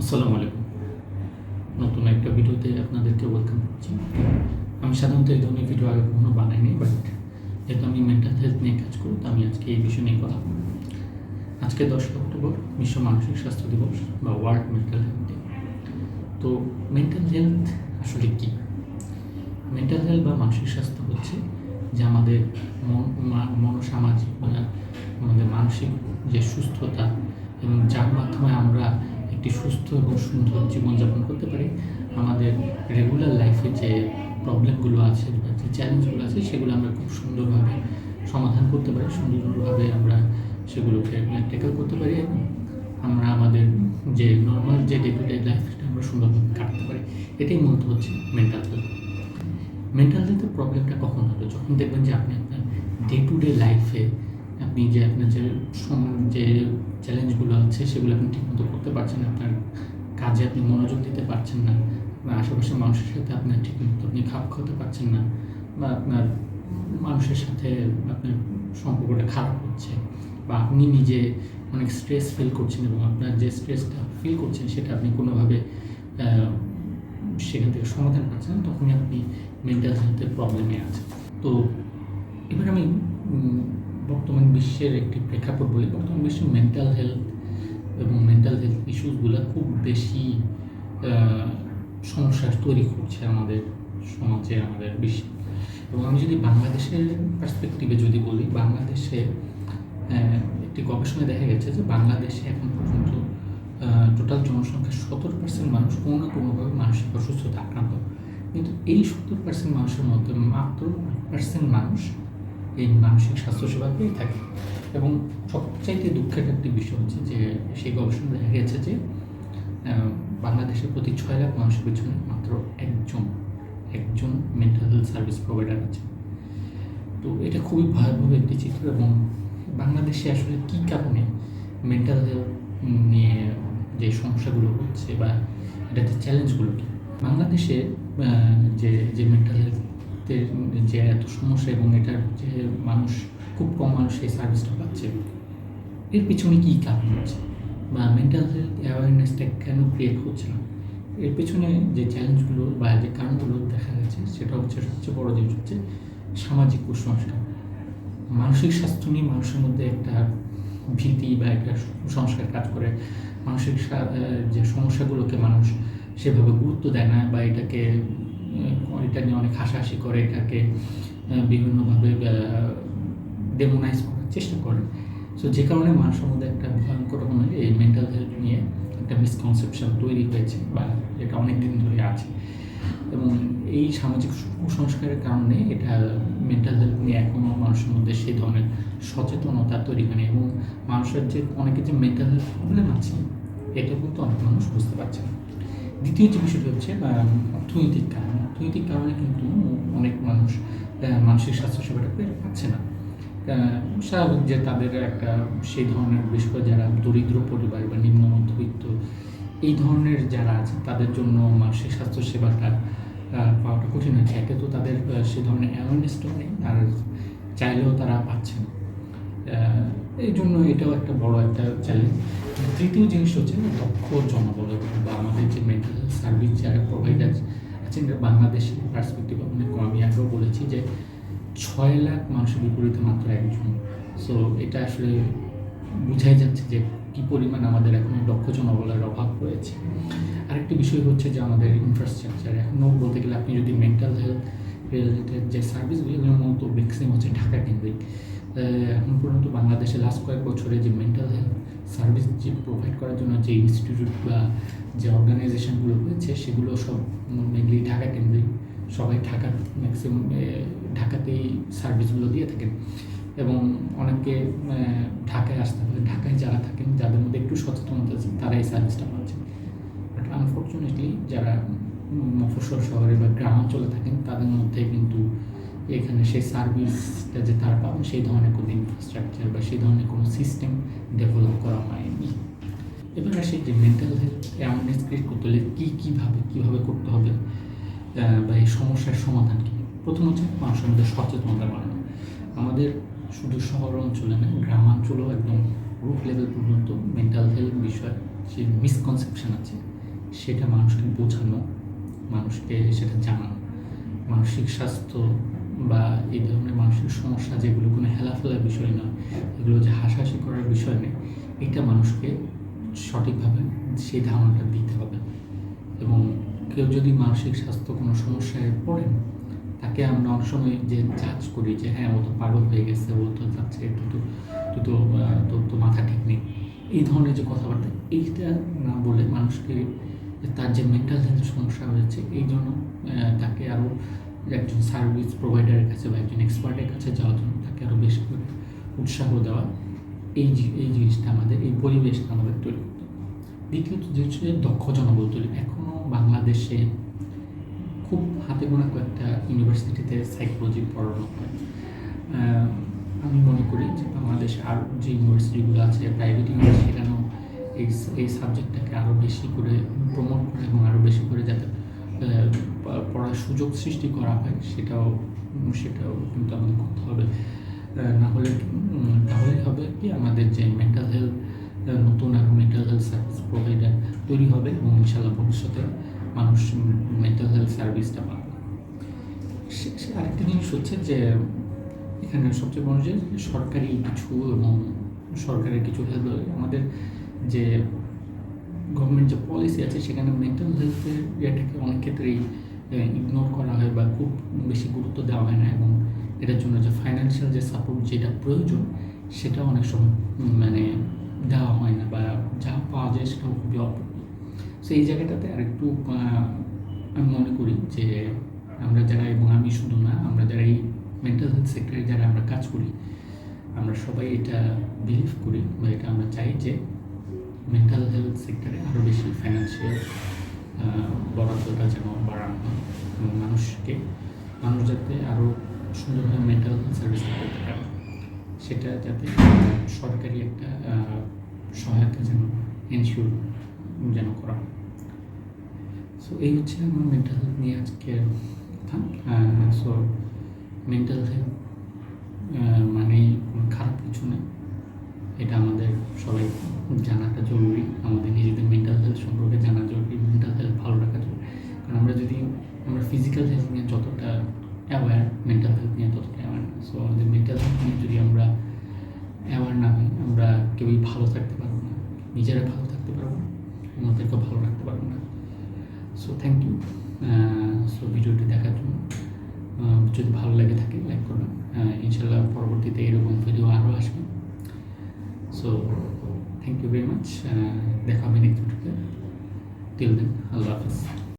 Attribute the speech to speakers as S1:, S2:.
S1: আসসালামু আলাইকুম। নতুন একটা ভিডিওতে আপনাদেরকে ওয়েলকাম করছি। আমি সাধারণত এই ধরনের ভিডিও আগে কখনো বানাইনি বাট যেহেতু আমি মেন্টাল হেলথ নিয়ে কাজ করি, তো আমি আজকে এই বিষয় নিয়ে কথা বলব। আজকে দশই অক্টোবর, বিশ্ব মানসিক স্বাস্থ্য দিবস বা ওয়ার্ল্ড মেন্টাল হেলথ ডে তো মেন্টাল হেলথ আসলে কী? মেন্টাল হেলথ বা মানসিক স্বাস্থ্য হচ্ছে যে আমাদের মন মনোসামাজিক বা আমাদের মানসিক যে সুস্থতা এবং যার মাধ্যমে আমরা একটি সুস্থ এবং সুন্দর জীবনযাপন করতে পারি। আমাদের রেগুলার লাইফে যে প্রবলেমগুলো আছে বা যে চ্যালেঞ্জগুলো আছে, সেগুলো আমরা খুব সুন্দরভাবে সমাধান করতে পারি, সুন্দরভাবে আমরা সেগুলোকে ট্যাকেল করতে পারি এবং আমরা আমাদের যে নর্মাল যে ডে টু ডে লাইফটা আমরা সুন্দরভাবে কাটাতে পারি। এটাই মূলত হচ্ছে মেন্টাল হেলথ মেন্টাল হেলথের প্রবলেমটা কখন হবে যখন দেখবেন যে আপনি আপনার ডে টু ডে লাইফে আপনি যে আপনার যে যে চ্যালেঞ্জগুলো আছে, সেগুলো আপনি ঠিকমতো করতে পারছেন আপনার কাজে আপনি মনোযোগ দিতে পারছেন না আপনার আশেপাশের মানুষের সাথে আপনার ঠিকমতো আপনি খাপ খাওয়াতে পারছেন না, বা আপনার মানুষের সাথে আপনার সম্পর্কটা খারাপ হচ্ছে, বা আপনি নিজে অনেক স্ট্রেস ফিল করছেন এবং আপনার যে স্ট্রেসটা ফিল করছেন, সেটা আপনি কোনোভাবে সেখান থেকে সমাধান পাচ্ছেন তখনই আপনি মেন্টাল হেলথের প্রবলেমে আছেন। তো, এবার আমি বর্তমান বিশ্বের একটি প্রেক্ষাপট বলি, বর্তমান বিশ্বে মেন্টাল হেলথ এবং মেন্টাল হেলথ ইস্যুসগুলো খুব বেশি সমস্যা তৈরি করছে আমাদের সমাজে, আমাদের বিশ্বে। এবং আমি যদি বাংলাদেশের পার্সপেক্টিভে যদি বলি, বাংলাদেশে একটি গবেষণায় দেখা গেছে যে বাংলাদেশে এখন পর্যন্ত টোটাল জনসংখ্যার সতেরো পার্সেন্ট মানুষ কোনো না কোনোভাবে মানসিক অসুস্থতা আক্রান্ত। কিন্তু এই সত্তর পার্সেন্ট মানুষের মধ্যে মাত্র আট পার্সেন্ট মানুষ এই মানসিক স্বাস্থ্যসেবা পেয়ে থাকে। এবং সবচাইতে দুঃখের একটি বিষয় হচ্ছে যে সেই গবেষণা দেখা গেছে যে আহ, বাংলাদেশের প্রতি ছয় লাখ মানুষের পিছনে মাত্র একজন একজন মেন্টাল হেলথ সার্ভিস প্রোভাইডার আছে। তো এটা খুবই ভয়াবহ একটি চিত্র এবং বাংলাদেশে আসলে কী কারণে মেন্টাল হেলথ নিয়ে যে সমস্যাগুলো হচ্ছে বা এটা যে চ্যালেঞ্জগুলো কী? বাংলাদেশে যে যে মেন্টাল হেলথের যে এত সমস্যা এবং এটার যে মানুষ, খুব কম মানুষ এই সার্ভিসটা পাচ্ছে। এর পিছনে কী কারণ হচ্ছে? বা মেন্টাল হেলথ অ্যাওয়ারনেসটা কেন ক্রিয়েট হচ্ছে না? এর পেছনে যে চ্যালেঞ্জগুলো বা যে কারণগুলো দেখা গেছে, সেটা হচ্ছে সবচেয়ে বড় জিনিস হচ্ছে সামাজিক কুসংস্কার। মানসিক স্বাস্থ্য নিয়ে মানুষের মধ্যে একটা ভীতি বা একটা কুসংস্কার কাজ করে। মানসিক যে সমস্যাগুলোকে মানুষ সেভাবে গুরুত্ব দেয় না বা এটাকে এটা নিয়ে অনেক হাসাহাসি করে এটাকে বিভিন্নভাবে ডেমোনাইজ করার চেষ্টা করে। সো যে কারণে মানুষের মধ্যে একটা ভয়ঙ্কর রকমের এই মেন্টাল হেলথ নিয়ে একটা মিসকনসেপশন তৈরি হয়েছে বা এটা অনেক দিন ধরে আছে। এবং এই সামাজিক কুসংস্কারের কারণে এটা মেন্টাল হেলথ নিয়ে এখনও মানুষের মধ্যে সেই ধরনের সচেতনতা তৈরি হয়নি এবং মানুষের যে অনেকের যে মেন্টাল হেলথ প্রবলেম আছে এটা কিন্তু অনেক মানুষ বুঝতে পারছে না। দ্বিতীয় যে বিষয়টি হচ্ছে অর্থনৈতিক কারণ। অর্থনৈতিক কারণে কিন্তু অনেক মানুষ মানসিক স্বাস্থ্যসেবাটা পেয়ে পাচ্ছে না। স্বাভাবিক যে তাদের একটা সেই ধরনের বিষয় যারা দরিদ্র পরিবার বা নিম্ন মধ্যবিত্ত, এই ধরনের যারা আছে, তাদের জন্য মানসিক স্বাস্থ্য সেবাটা পাওয়াটা কঠিন হচ্ছে। একে তো তাদের সে ধরনের অ্যাওয়ারনেসটাও নেই, আর চাইলেও তারা পাচ্ছে না। এই জন্য এটাও একটা বড় একটা চ্যালেঞ্জ তৃতীয় জিনিস হচ্ছে দক্ষ জনবল বা আমাদের যে মেন্টাল সার্ভিস যারা প্রোভাইডার আছেন বাংলাদেশের পার্সপেক্টিভ অনেক। আমি আগেও বলেছি যে ছয় লাখ মানুষের বিপরীতে মাত্র একজন। সো এটা আসলে বোঝাই যাচ্ছে যে কী পরিমাণ আমাদের এখন দক্ষ জনবলের অভাব রয়েছে। আরেকটি বিষয় হচ্ছে যে আমাদের ইনফ্রাস্ট্রাকচার এখনও বলতে গেলে আপনি যদি মেন্টাল হেলথ রিলেটেড যে সার্ভিসগুলো মূলত ম্যাক্সিমাম হচ্ছে ঢাকা কেন্দ্রিক। এখন পর্যন্ত বাংলাদেশে লাস্ট কয়েক বছরে যে মেন্টাল হেলথ সার্ভিস যে প্রোভাইড করার জন্য যে ইনস্টিটিউট বা যে অর্গানাইজেশনগুলো রয়েছে সেগুলো সব মেনলি ঢাকা কেন্দ্রিক সবাই ঢাকা ম্যাক্সিমাম ঢাকাতেই সার্ভিসগুলো দিয়ে থাকেন। এবং অনেকে ঢাকায় আসতে পারে ঢাকায় যারা থাকেন যাদের মধ্যে একটু সচেতনতা আছে তারা এই সার্ভিসটা পাচ্ছেন। বাট আনফর্চুনেটলি যারা উম, মফস্বল শহরে বা গ্রামাঞ্চলে থাকেন তাদের মধ্যে কিন্তু এখানে সেই সার্ভিসটা যে তার পাবে, সেই ধরনের কোনো ইনফ্রাস্ট্রাকচার বা সেই ধরনের কোনো সিস্টেম ডেভেলপ করা হয়নি। এবার আসি যে মেন্টাল হেলথ অ্যাওয়ারনেস ক্রিয়েট করতে হলে কী কীভাবে কীভাবে করতে হবে বা এই সমস্যার সমাধান কী? প্রথম হচ্ছে মানুষের মধ্যে সচেতনতা বাড়ানো। আমাদের শুধু শহর অঞ্চলে না, গ্রামাঞ্চলেও একদম গ্রুপ লেভেল পর্যন্ত মেন্টাল হেলথ বিষয়ে যে মিসকনসেপশন আছে, সেটা মানুষকে বোঝানো, মানুষকে সেটা জানানো, মানসিক স্বাস্থ্য বা এই ধরনের মানসিক সমস্যা যেগুলো, কোনো হেলাফেলার বিষয় নয়, এগুলো যে হাসাহাসি করার বিষয় নেই এটা মানুষকে সঠিকভাবে সেই ধারণাটা দিতে হবে। এবং কেউ যদি মানসিক স্বাস্থ্য কোনো সমস্যায় পড়েন, তাকে আমরা অনেক সময় যে জাজ করি যে হ্যাঁ ও তো পাগল হয়ে গেছে, ও তো যাচ্ছে তো তো তোর তো মাথা ঠিক নেই। এই ধরনের যে কথাবার্তা, এইটা না বলে মানুষকে তার যে মেন্টাল হেলথ সমস্যা হয়েছে এই জন্য তাকে আরও একজন সার্ভিস প্রোভাইডারের কাছে বা একজন এক্সপার্টের কাছে যাওয়ার জন্য তাকে আরও বেশি করে উৎসাহ দেওয়া, এই এই জিনিসটা আমাদের, এই পরিবেশটা আমাদের তৈরি করতে। দ্বিতীয়ত যে হচ্ছে দক্ষ জনবল তৈরি এখনও বাংলাদেশে খুব হাতে গোনা কয়েকটা ইউনিভার্সিটিতে সাইকোলজি পড়ানো হয় আমি মনে করি যে বাংলাদেশে আর যে ইউনিভার্সিটিগুলো আছে প্রাইভেট ইউনিভার্সিটি সেখানেও এই এই সাবজেক্টটাকে আরও বেশি করে প্রমোট করে এবং আরও বেশি করে যাতে পড়ার সুযোগ সৃষ্টি করা হয়, সেটাও সেটাও কিন্তু আমাদের করতে হবে। না হলে তাহলে হবে কি, আমাদের যে মেন্টাল হেলথ নতুন আরও মেন্টাল হেলথ সার্ভিস প্রোভাইডার তৈরি হবে এবং ইনশাল্লাহ ভবিষ্যতে মানুষ মেন্টাল হেলথ সার্ভিসটা পাবে। সে আরেকটা জিনিস হচ্ছে যে, এখানে সবচেয়ে বড় যে, সরকারি কিছু এবং সরকারের কিছু হেল্প আমাদের যে গভর্নমেন্ট যে পলিসি আছে সেখানে মেন্টাল হেলথের ইয়েটাকে অনেক ক্ষেত্রেই ইগনোর করা হয় বা খুব বেশি গুরুত্ব দেওয়া হয় না এবং এটার জন্য যে ফাইন্যান্সিয়াল যে সাপোর্ট যেটা প্রয়োজন সেটা অনেক সময় মানে দেওয়া হয় না বা যা পাওয়া যায় সেটাও খুবই অল্প সো এই জায়গাটাতে আরেকটু আহ, আমি মনে করি যে আমরা যারা এবং আমি শুধু না আমরা যারা এই মেন্টাল হেলথ সেক্টরে যারা আমরা কাজ করি আমরা সবাই এটা বিলিভ করি বা এটা আমরা চাই যে মেন্টাল হেলথ সেক্টরে আরও বেশি ফাইন্যান্সিয়াল বরাদ্দটা যেন বাড়ানো হয় এবং মানুষকে, মানুষ যাতে আরও সুন্দরভাবে মেন্টাল হেলথ সার্ভিস করতে পারে। সেটা যাতে সরকারি একটা সহায়তা যেন এনশিওর যেন করা সো এই হচ্ছে আমার মেন্টাল হেলথ নিয়ে আজকের কথা। সো মেন্টাল হেলথ মানে খারাপ কিছু নেই। এটা আমাদের সবাই জানাটা জরুরি। আমাদের নিজেদের মেন্টাল হেলথ সম্পর্কে জানা জরুরি মেন্টাল হেলথ ভালো রাখা জরুরি। কারণ আমরা যদি, আমরা ফিজিক্যাল হেলথ নিয়ে যতটা অ্যাওয়্যার মেন্টাল হেলথ নিয়ে ততটা অ্যাওয়ার না। সো আমাদের মেন্টাল হেলথ নিয়ে যদি আমরা অ্যাওয়ার না হই, আমরা কেউই ভালো থাকতে পারব না। নিজেরা ভালো থাকতে পারব না অন্যদেরকে ভালো রাখতে পারব না। সো থ্যাংক ইউ সো ভিডিওটি দেখার জন্য। যদি ভালো লেগে থাকে লাইক করবেন। ইনশাল্লাহ পরবর্তীতে এরকম ভিডিও আরও আসবে so thank you very much দেখা হবে নেক্সট ভিডিওতে টিল দেন আল্লাহ হাফিজ